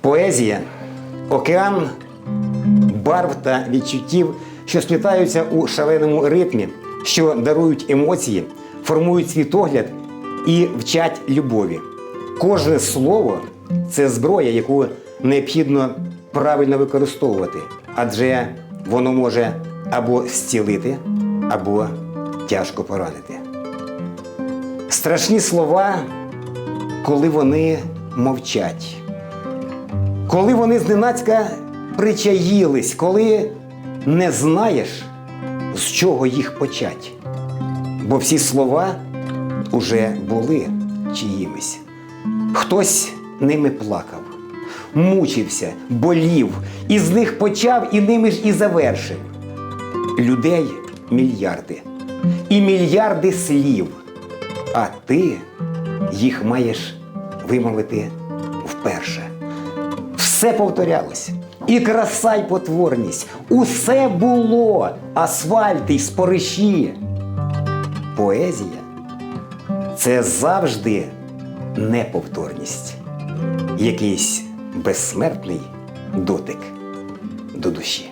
Поезія океан барв та відчуттів, що сплітаються у шаленому ритмі, що дарують емоції, формують світогляд і вчать любові. Кожне слово це зброя, яку необхідно правильно використовувати, адже воно може або зцілити, або тяжко поранити. Страшні слова, коли вони мовчать коли вони зненацька причаїлись, коли не знаєш, з чого їх почать. Бо всі слова уже були чиїмись. Хтось ними плакав, мучився, болів, і з них почав і ними ж і завершив. Людей мільярди, і мільярди слів, а ти їх маєш вимовити вперше. Все повторялось. І краса, й потворність. Усе було. Асфальт і спориші. Поезія це завжди неповторність. Якийсь безсмертний дотик до душі.